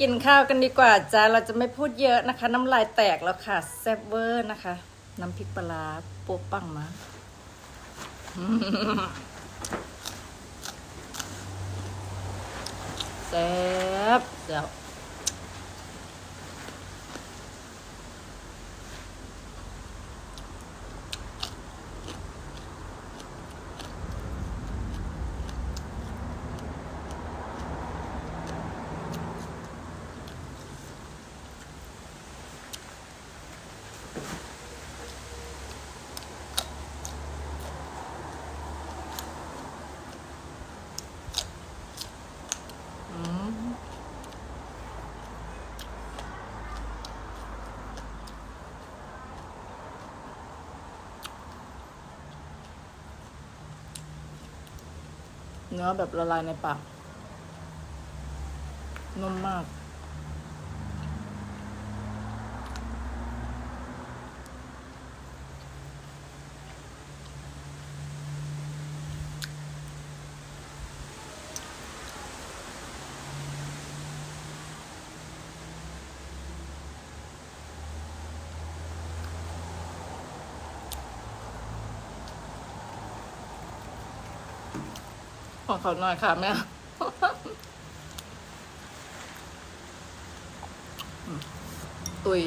กินข้าวกันดีกว่าจ้าเราจะไม่พูดเยอะนะคะ น้ำลายแตกแล้วค่ะแซ่บเวอร์นะคะ น้ำพริกปลาโป๊ะปังมาแซ่บแซ่บ เนื้อแบบละลายในปากนุ่มมาก ขอเขาหน่อยค่ะแม่ตุย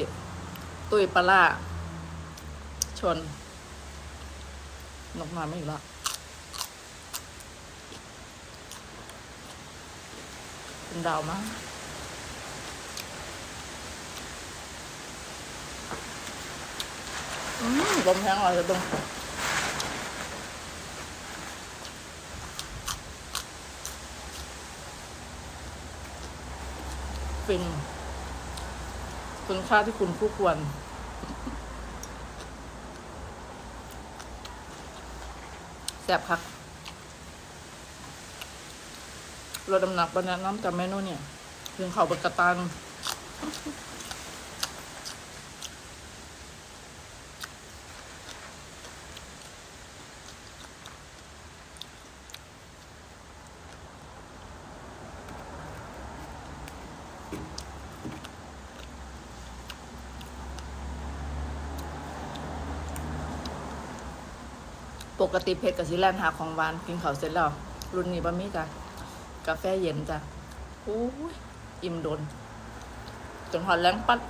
ตุยปลาชนนกมาไม่อีกแล้วเป็นดาวมากอืมลมแห้งอะไรจะตรง ฟินคุณค่าที่คุณคู่ควรแซ่บคักลดำหนักบรรณน้ำกับเมนูเนี่ยถึงเขาบกกระตัน ปกติเพชรกับซิแลนหาของหวานกินเขาวเสร็จแล้ว รุ่นนี้บะมี่จ้ะกาแฟเย็นจ้ะโอ้ยอิ่มโดน จนหอนแรงปัด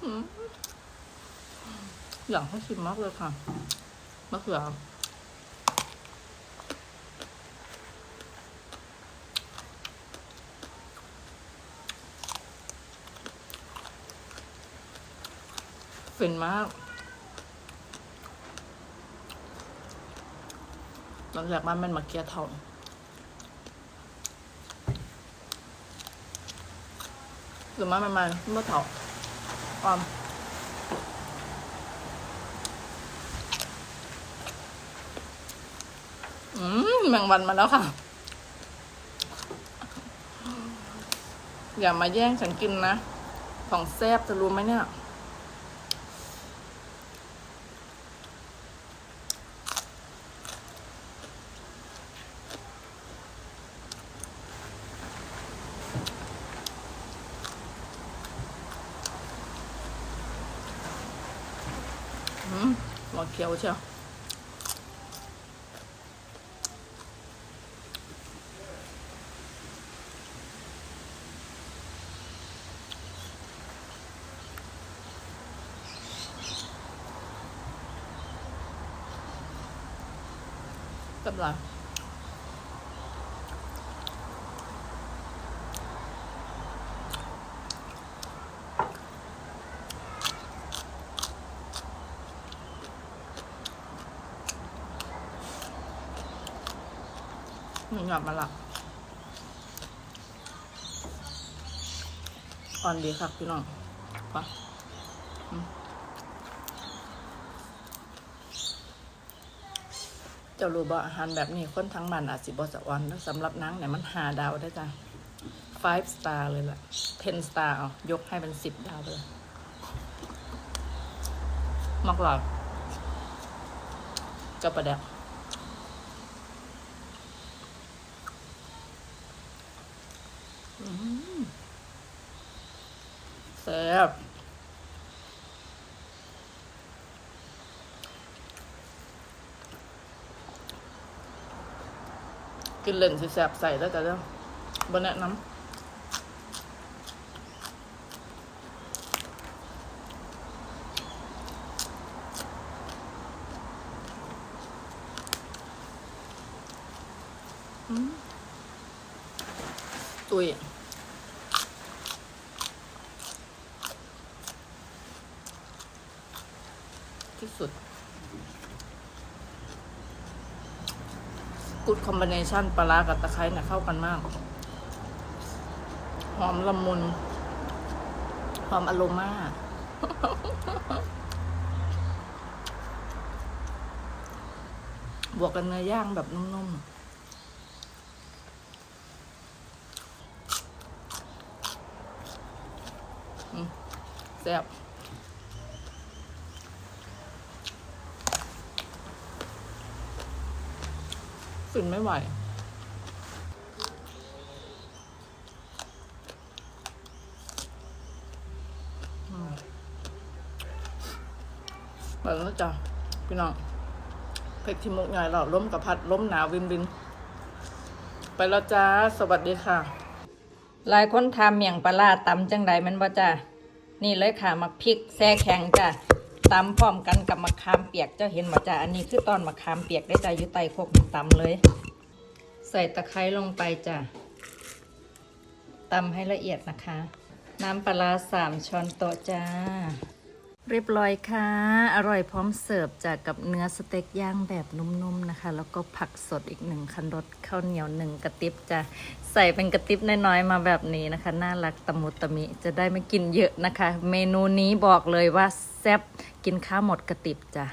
หืมอยากให้ชิมมากเลยค่ะมะเขือฟินมาก หลังจากมันเป็นมะเขือเทาหรือมันมันมันเมื่อเทาความอืมแมงวันมาแล้วค่ะ อย่ามาแย่งฉันกินนะ ของแซ่บจะรู้ไหมเนี่ย อืมหมด เขียวเชียวกำลั หนึ่งหยับมาละอ่อนดีครับพี่น้องปะจ้ารู้บ่อาหารแบบนี้คนทั้งมันอาจสิบ่สะอ่อนสำหรับนางเนี่ยมันหาดาวได้จ้ะ five star เลยล่ะ ten star เอายกให้เป็นสิบดาวเลยมากหลอดกับประเดก แซ่บกินเล่นสิแซ่บใส่แล้วแต่เรื่อบนแนะนำอืมตุย ที่สุด กูดคอมบิเนชันปลาร้ากับตะไคร้เนี่ยเข้ากันมาก หอมละมุน หอมอโรมาบวกกันเนื้อย่างแบบนุ่มๆแซ่บ ฟินไม่ไหวอืมไปแล้วจ้ะพี่น้องเพชรที่มุกใหญ่เราล้มกับพัดล้มหนาววินวิน ไปแล้วจ้า สวัสดีค่ะ หลายคนทำเมี่ยงปลาร้าตำจังไดมันบ่จ้านี่เลยค่ะมักพริกแซ่แข็งจ้ะ ตำพร้อมกันกับมะขามเปียกเจ้าเห็นบ่จ้าอันนี้คือตอนมะขามเปียกได้จ้าอยู่ใต้โคกตำเลย ใส่ตะไคร้ลงไปจ้ะตำให้ละเอียดนะคะ น้ำปลาสามช้อนโต๊ะจ้า เรียบร้อยค่ะ อร่อยพร้อมเสิร์ฟจากกับเนื้อสเต็กย่างแบบนุ่มๆนะคะ แล้วก็ผักสดอีกหนึ่งคันรสข้าวเหนียวหนึ่งกระติบจะใส่เป็นกระติบน้อยๆมาแบบนี้นะคะ น่ารักตะมุตะมิจะได้ไม่กินเยอะนะคะ เมนูนี้บอกเลยว่าแซ่บกินข้าวหมดกระติบจ้ะ